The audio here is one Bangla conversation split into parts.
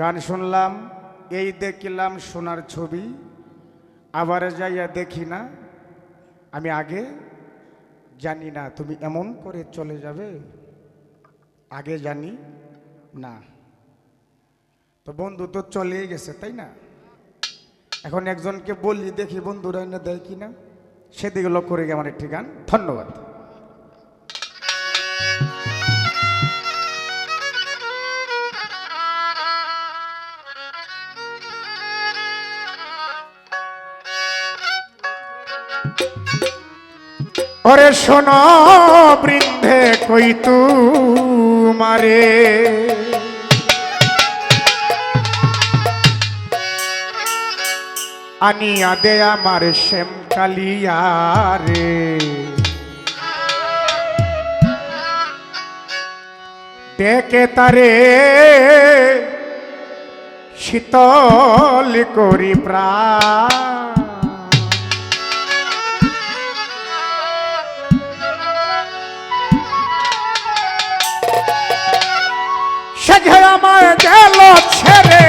গান শুনলাম, এই দেখলাম সোনার ছবি, আবার যাইয়া দেখি না। আমি আগে জানি না, তুমি এমন করে চলে যাবে? আগে জানি না। তো বন্ধু তো চলেই গেছে, তাই না? এখন একজনকে বললি দেখি বন্ধুরা এনে দেয় কি না সেদিকে লক্ষ্য রেখে আমার একটি গান। ধন্যবাদ। ওরে শোনো বৃদ্ধে কই মারে আনিয়া দে আমার শ্যাম কালিয়ারে। ডেকে তারে শীতল করি প্রাণ। সে যে আমায় গেল ছেড়ে,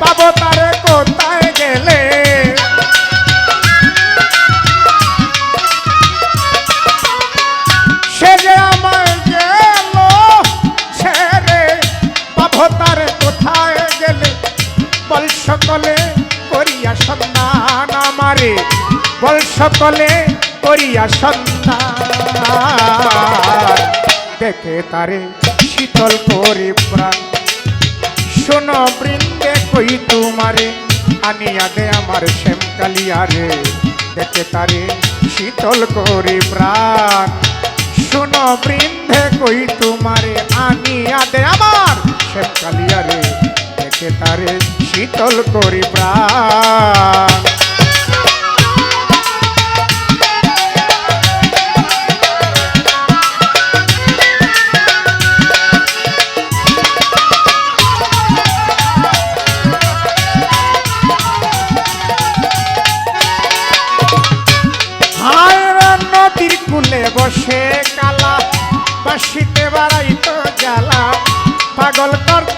পাবো তারে কোথায় গেলে? সে যে আমায় গেল ছেড়ে, পাবো তারে কোথায় গেলে? বল সকলে করিয়া সন্ধান আমারে, বল দেখে তারে শীতল করে প্রাণ শোনো বৃন্দে কই তোমারে, আনিয়া দে আমার শ্যাম কালিয়ারে দেখে তারে শীতল করে প্রাণ শোনো বৃন্দে কই তোমারে, আনিয়া দে আমার শ্যাম কালিয়ারে দেখে তারে শীতল করে প্রাণ বসে কালা বাসিতে বাড়াই তো জ্বালা। পাগল করত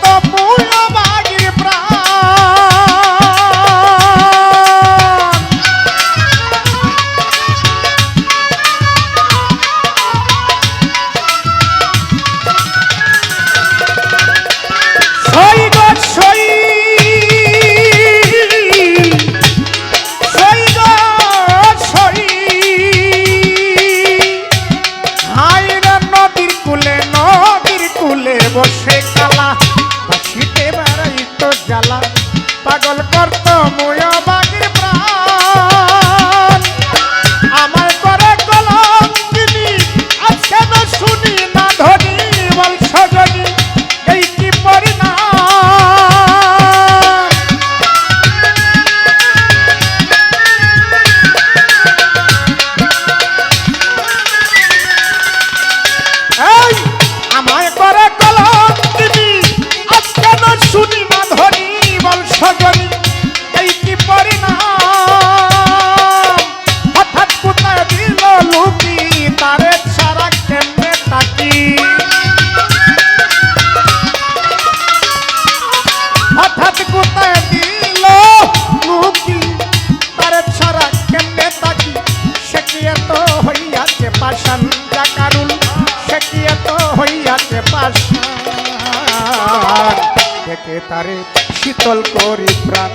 তারে শীতল করি প্রাণ।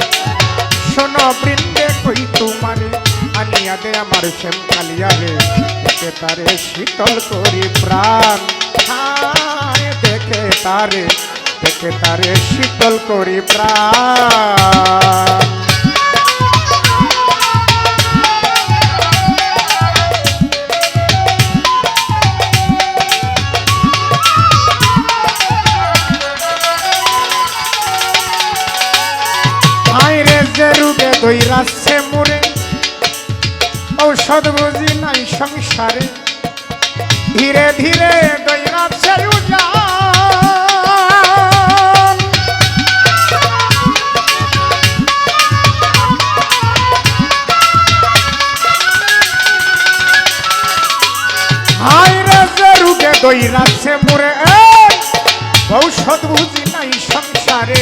শোনো বৃন্দে কই তোমারে, আনিয়া দে আমার শ্যাম কালিয়ারে দেখে তারে শীতল করি প্রাণ। দেখে তারে দেখে তারে শীতল করি প্রাণ। ঔষধ বুঝি নাই সংসারে। ধীরে ধীরে যে রূপে দৈরাচ্ছে মুরে ঔষধ বুঝি নাই সংসারে।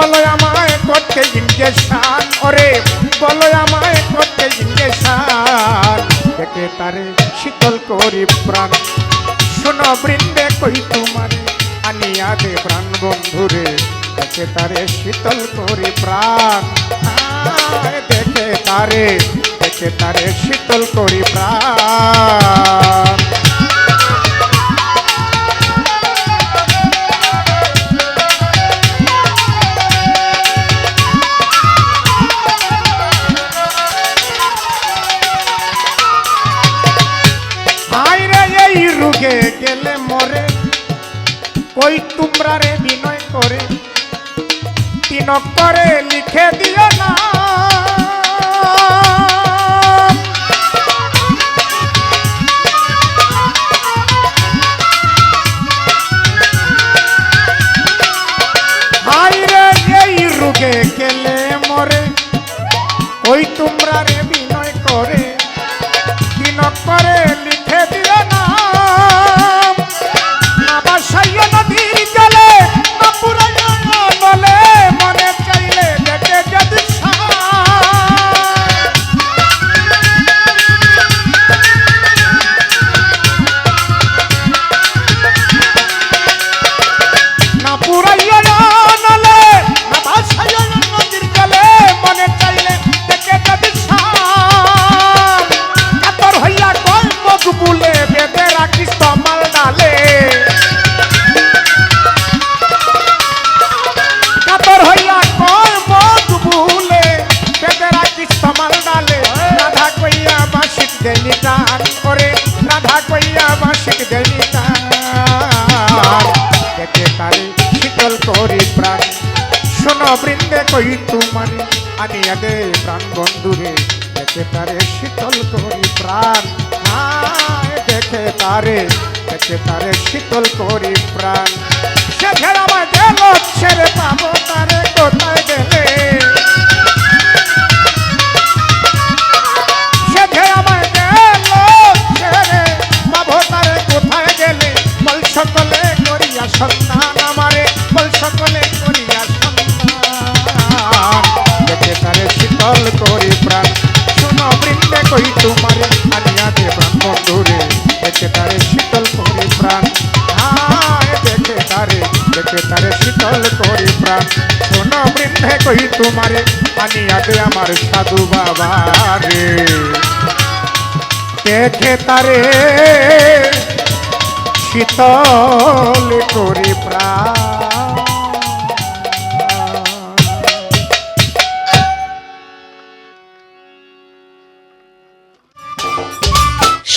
বলো আমায় করতে ইঞ্জেকশন ওরে বলো আমায় করতে ইঞ্জেকশন দেখে তারে শীতল করি প্রাণ। শোনো বৃন্দে কই তোমার আনিয়া দে প্রাণ বন্ধুরে। দেখে তারে শীতল করি প্রাণ। দেখে তারে দেখে তারে শীতল করি প্রাণ। গেলে মরে। কই তোমরা রে বিনয় করে। তিন করে লিখে দিও না। কইয়া দেলি টান দেখে তারে শীতল করি প্রাণ। শোনো বৃন্দে কই তোমারে? আনিয়া দে প্রাণ বন্ধুরে দেখে তারে শীতল করি প্রাণ। দেখে তারে দেখে তারে শীতল করি প্রাণ। সে ঘেরা আমার গেল পাবো তারে কোথায় গেলে কই তোমারে? আনিয়া দে প্রাণ দেখে তারে শীতল করি প্রাণ। হায়, দেখে তারে দেখে তারে শীতল করি প্রাণ। শোনো বৃন্দে কই তোমারে? আনিয়া আমার সাধু বাবা রে দেখে তারে শীতল করি প্রাণ।